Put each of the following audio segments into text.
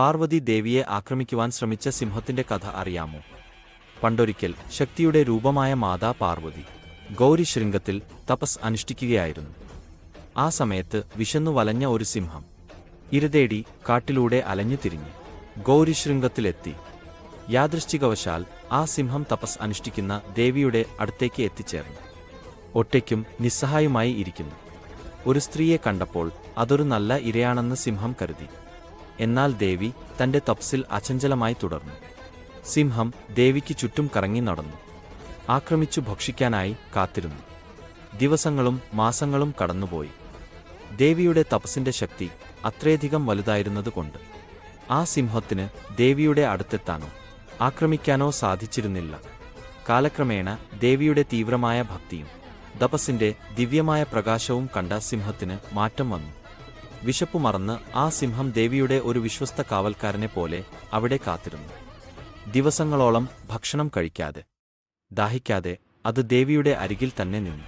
പാർവതി ദേവിയെ ആക്രമിക്കുവാൻ ശ്രമിച്ച സിംഹത്തിന്റെ കഥ അറിയാമോ? പണ്ടൊരിക്കൽ ശക്തിയുടെ രൂപമായ മാതാ പാർവതി ഗൗരി ശൃംഗത്തിൽ തപസ് അനുഷ്ഠിക്കുകയായിരുന്നു. ആ സമയത്ത് വിശന്നു വലഞ്ഞ ഒരു സിംഹം ഇരതേടി കാട്ടിലൂടെ അലഞ്ഞു തിരിഞ്ഞു. ഗൗരി ശൃംഗത്തിലെത്തി യാദൃശ്ചികവശാൽ ആ സിംഹം തപസ് അനുഷ്ഠിക്കുന്ന ദേവിയുടെ അടുത്തേക്ക് എത്തിച്ചേർന്നു. ഒറ്റയ്ക്കും നിസ്സഹായമായി ഇരിക്കുന്നു. ഒരു സ്ത്രീയെ കണ്ടപ്പോൾ അതൊരു നല്ല ഇരയാണെന്ന് സിംഹം കരുതി. എന്നാൽ ദേവി തന്റെ തപ്സിൽ അചഞ്ചലമായി തുടർന്നു. സിംഹം ദേവിക്ക് ചുറ്റും കറങ്ങി നടന്നു. ആക്രമിച്ചു ഭക്ഷിക്കാനായി കാത്തിരുന്നു. ദിവസങ്ങളും മാസങ്ങളും കടന്നുപോയി. ദേവിയുടെ തപസ്സിന്റെ ശക്തി അത്രയധികം വലുതായിരുന്നതുകൊണ്ട് ആ സിംഹത്തിന് ദേവിയുടെ അടുത്തെത്താനോ ആക്രമിക്കാനോ സാധിച്ചിരുന്നില്ല. കാലക്രമേണ ദേവിയുടെ തീവ്രമായ ഭക്തിയും തപസ്സിന്റെ ദിവ്യമായ പ്രകാശവും കണ്ട സിംഹത്തിന് മാറ്റം വന്നു. വിശപ്പു മറന്ന് ആ സിംഹം ദേവിയുടെ ഒരു വിശ്വസ്ത കാവൽക്കാരനെ പോലെ അവിടെ കാത്തിരുന്നു. ദിവസങ്ങളോളം ഭക്ഷണം കഴിക്കാതെ ദാഹിക്കാതെ അത് ദേവിയുടെ അരികിൽ തന്നെ നിന്നു.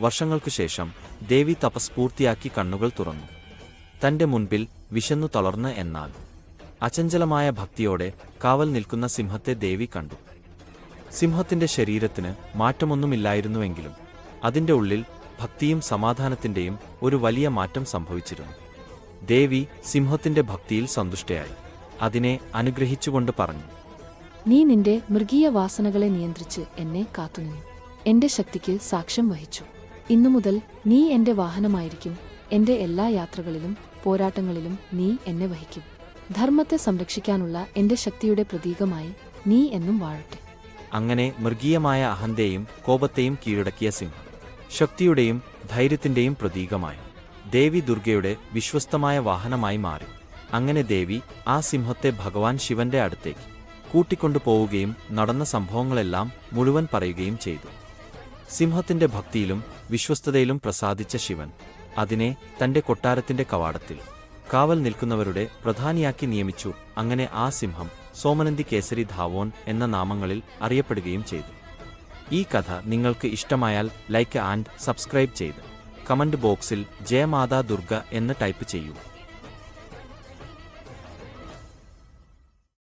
വർഷങ്ങൾക്കു ശേഷം ദേവി തപസ് പൂർത്തിയാക്കി കണ്ണുകൾ തുറന്നു. തന്റെ മുൻപിൽ വിശന്നു തളർന്ന് എന്നാൽ അചഞ്ചലമായ ഭക്തിയോടെ കാവൽ നിൽക്കുന്ന സിംഹത്തെ ദേവി കണ്ടു. സിംഹത്തിന്റെ ശരീരത്തിന് മാറ്റമൊന്നുമില്ലായിരുന്നുവെങ്കിലും അതിന്റെ ഉള്ളിൽ ഭക്തിയും സമാധാനത്തിന്റെയും ഒരു വലിയ മാറ്റം സംഭവിച്ചിരുന്നു. ദേവി സിംഹത്തിന്റെ ഭക്തിയിൽ സന്തുഷ്ടയായി. അതിനെ അനുഗ്രഹിച്ചുകൊണ്ട് പറഞ്ഞു നീ നിന്റെ മൃഗീയ വാസനകളെ നിയന്ത്രിച്ച് എന്നെ കാത്തുനിന്നു. എന്റെ ശക്തിക്ക് സാക്ഷ്യം വഹിച്ചു. ഇന്നു മുതൽ നീ എന്റെ വാഹനമായിരിക്കും. എന്റെ എല്ലാ യാത്രകളിലും പോരാട്ടങ്ങളിലും നീ എന്നെ വഹിക്കും. ധർമ്മത്തെ സംരക്ഷിക്കാനുള്ള എന്റെ ശക്തിയുടെ പ്രതീകമായി നീ എന്നും വാഴട്ടെ. അങ്ങനെ മൃഗീയമായ അഹന്തയും കോപത്തെയും കീഴടക്കിയ സിംഹം. ശക്തിയുടെയും ധൈര്യത്തിന്റെയും പ്രതീകമായി. ദേവി ദുർഗയുടെ വിശ്വസ്തമായ വാഹനമായി മാറി. അങ്ങനെ ദേവി ആ സിംഹത്തെ ഭഗവാൻ ശിവന്റെ അടുത്തേക്ക് കൂട്ടിക്കൊണ്ടുപോവുകയും നടന്ന സംഭവങ്ങളെല്ലാം മുഴുവൻ പറയുകയും ചെയ്തു. സിംഹത്തിന്റെ ഭക്തിയിലും വിശ്വസ്തതയിലും പ്രസാദിച്ച ശിവൻ അതിനെ തന്റെ കൊട്ടാരത്തിന്റെ കവാടത്തിൽ കാവൽ നിൽക്കുന്നവരുടെ പ്രധാനിയാക്കി നിയമിച്ചു. അങ്ങനെ ആ സിംഹം സോമനന്ദി കേസരി ധാവോൻ എന്ന നാമങ്ങളിൽ അറിയപ്പെടുകയും ചെയ്തു. ഈ കഥ നിങ്ങൾക്ക് ഇഷ്ടമായാൽ ലൈക്ക് ആൻഡ് സബ്സ്ക്രൈബ് ചെയ്ത് കമന്റ് ബോക്സിൽ ജയമാതാ ദുർഗ എന്ന് ടൈപ്പ് ചെയ്യൂ.